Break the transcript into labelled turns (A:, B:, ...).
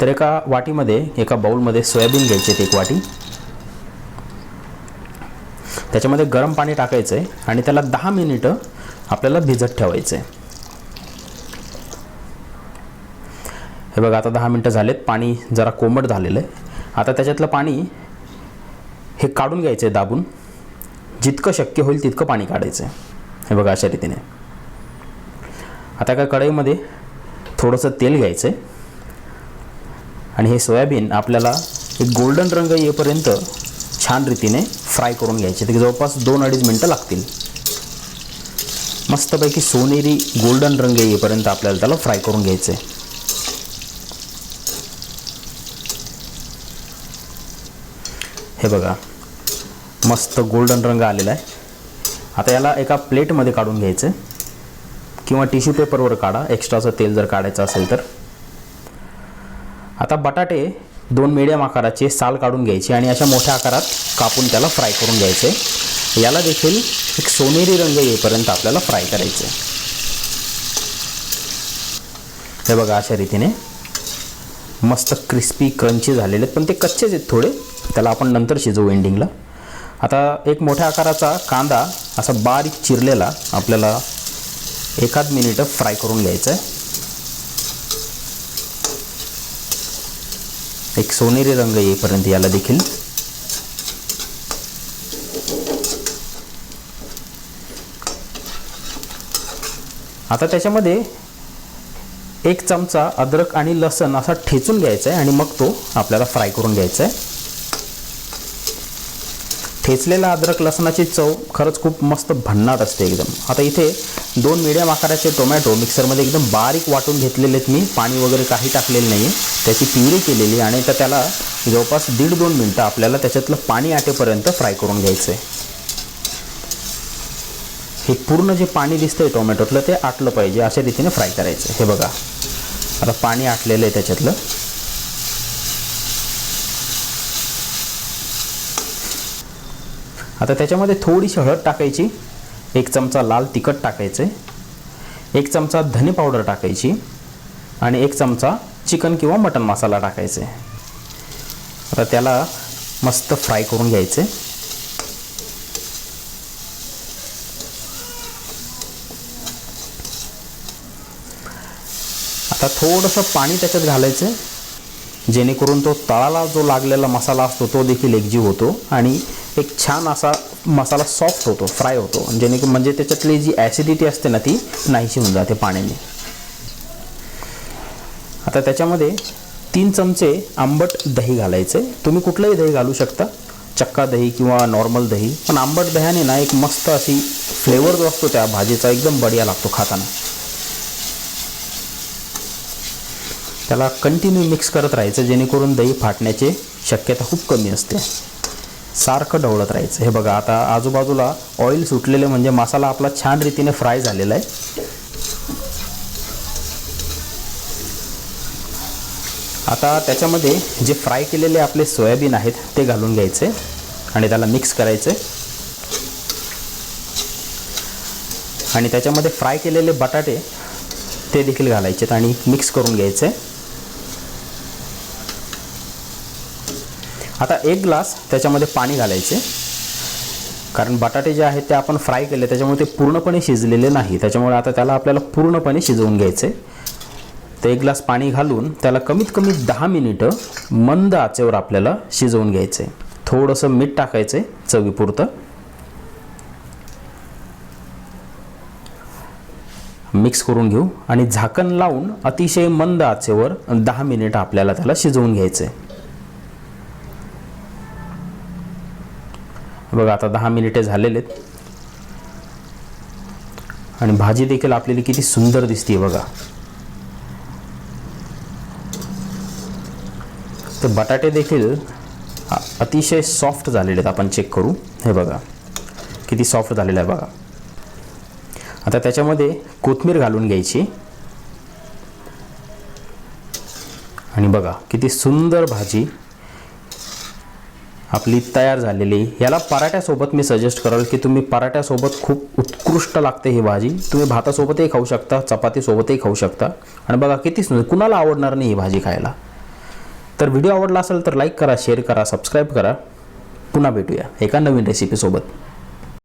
A: तर एका वाटीमध्ये एका बाऊलमध्ये सोयाबीन घ्यायचे एक वाटी. त्याच्यामध्ये गरम पाणी टाकायचं आहे आणि त्याला दहा मिनिटं आपल्याला भिजत ठेवायचं आहे हे बघा आता दहा मिनटं झालेत. पाणी जरा कोमट झालेलं आहे. आता त्याच्यातलं पाणी हे काढून घ्यायचं आहे दाबून. जितकं शक्य होईल तितकं पाणी काढायचं आहे हे बघा अशा रीतीने. आता एका कढईमध्ये थोडंसं तेल घ्यायचं आहे आणि हे सोयाबीन आपल्याला एक गोल्डन रंग येईपर्यंत छान रीतीने फ्राय करून घ्यायचे. ते जवळपास दोन अडीच मिनटं लागतील. मस्तपैकी सोनेरी गोल्डन रंग येईपर्यंत आपल्याला त्याला फ्राय करून घ्यायचं. आहे हे बघा मस्त गोल्डन रंग आलेला आहे. आता याला एका प्लेटमध्ये काढून घ्यायचं. किंवा टिश्यू पेपरवर काढा. एक्स्ट्राचं तेल जर काढायचं असेल तर. आता बटाटे दोन मिडियम आकाराचे साल काढून घ्यायचे आणि अशा मोठ्या आकारात कापून त्याला फ्राय करून घ्यायचे. याला देखील एक सोनेरी रंग येईपर्यंत आपल्याला फ्राय करायचे. हे बघा अशा रीतीने मस्त क्रिस्पी क्रंची झालेले आहेत. पण ते कच्चेच आहेत थोडे. त्याला आपण नंतर शिजवू एंडिंगला आता एक मोठ्या आकाराचा कांदा असा बारीक चिरलेला आपल्याला एखाद मिनिटं फ्राय करून घ्यायचा आहे एक सोनेरी रंग येईपर्यंत याला देखील आता त्याच्यामध्ये एक चमचा अद्रक आणि लसण असा ठेचून घ्यायचा आहे आणि मग तो आपल्याला फ्राय करून घ्यायचा आहे. ठेचलेला अद्रक लसणाची चव खरंच खूप मस्त भन्नाट असते एकदम. आता इथे दोन मिडियम आकाराचे टोमॅटो मिक्सरमध्ये एकदम बारीक वाटून घेतलेले आहेत मी. पाणी वगैरे काही टाकलेलं नाही आहे त्याची प्युरी केलेली आणि तर त्याला जवळपास दीड दोन मिनटं आपल्याला त्याच्यातलं पाणी आटेपर्यंत फ्राय करून घ्यायचं आहे हे पूर्ण जे पाणी दिसतंय टोमॅटोतलं ते आटलं पाहिजे अशा रीतीने फ्राय करायचं हे बघा. आता पाणी आटलेलं आहे त्याच्यातलं. आता त्याच्यामध्ये थोडीशी हळद टाकायची एक चमचा लाल तिखट टाकायचे एक चमचा धने पावडर टाकायची आणि एक चमचा चिकन किंवा मटन मसाला टाकायचे. आता त्याला मस्त फ्राय करून घ्यायचे. आता थोडंसं पाणी त्याच्यात घालायचं जेणेकरून तो तळाला जो लागलेला मसाला असतो तो देखील एकजीव होतो आणि एक छान असा मसाला सॉफ्ट होतो फ्राय होतो. जेणेकरून म्हणजे त्याच्यातली जी ॲसिडिटी असते ना ती नाहीशी होऊन जाते पाण्याने. आता त्याच्यामध्ये तीन चमचे आंबट दही घालायचे. तुम्ही कुठलंही दही घालू शकता. चक्का दही किंवा नॉर्मल दही. पण आंबट दह्याने ना एक मस्त अशी फ्लेवर जो असतो त्या भाजीचा एकदम बढिया लागतो खाताना. त्याला कंटिन्यू मिक्स करत राहायचं जेणेकरून दही फाटण्याची शक्यता खूप कमी असते. सारखं ढवळत राहायचं. हे बघा आता आजूबाजूला ऑइल सुटलेले म्हणजे मसाला आपला छान रीतीने फ्राय झालेला आहे. आता त्याच्यामध्ये जे फ्राय केलेले आपले सोयाबीन आहेत ते घालून घ्यायचे आणि त्याला मिक्स करायचे. आणि त्याच्यामध्ये फ्राय केलेले बटाटे ते देखील घालायचेत आणि मिक्स करून घ्यायचे. आता एक ग्लास त्याच्यामध्ये पाणी घालायचे. कारण बटाटे जे आहेत ते आपण फ्राय केले त्याच्यामुळे ते पूर्णपणे शिजलेले नाही. त्याच्यामुळे आता त्याला आपल्याला पूर्णपणे शिजवून घ्यायचे. तर एक ग्लास पाणी घालून त्याला कमीत कमी दहा मिनिटं मंद आचेवर आपल्याला शिजवून घ्यायचं. आहे थोडंसं मीठ टाकायचं आहे चवीपुरतं. मिक्स करून घेऊ आणि झाकण लावून अतिशय मंद आचेवर दहा मिनिट आपल्याला त्याला शिजवून घ्यायचं. बघा आता दहा मिनिटे झालेले आहेत. आणि भाजी देखील आपल्याला किती सुंदर दिसते बघा. ते बटाटे देखील अतिशय सॉफ्ट झालेले आहेत आपण चेक करू. हे बघा किती सॉफ्ट झालेलं आहे बघा. आता त्याच्यामध्ये कोथमीर घालून घ्यायची. आणि बघा किती सुंदर भाजी आपली तयार झालेली. याला पराठ्यासोबत मी सजेस्ट कराल की तुम्ही पराठ्यासोबत खूप उत्कृष्ट लागते ही भाजी. तुम्ही भातासोबतही खाऊ शकता चपातीसोबतही खाऊ शकता. आणि बघा किती सुंदर कुणाला आवडणार नाही ही भाजी खायला? तर व्हिडिओ आवडला असेल तर लाईक करा शेअर करा सबस्क्राईब करा. पुन्हा भेटूया एका नवीन रेसिपीसोबत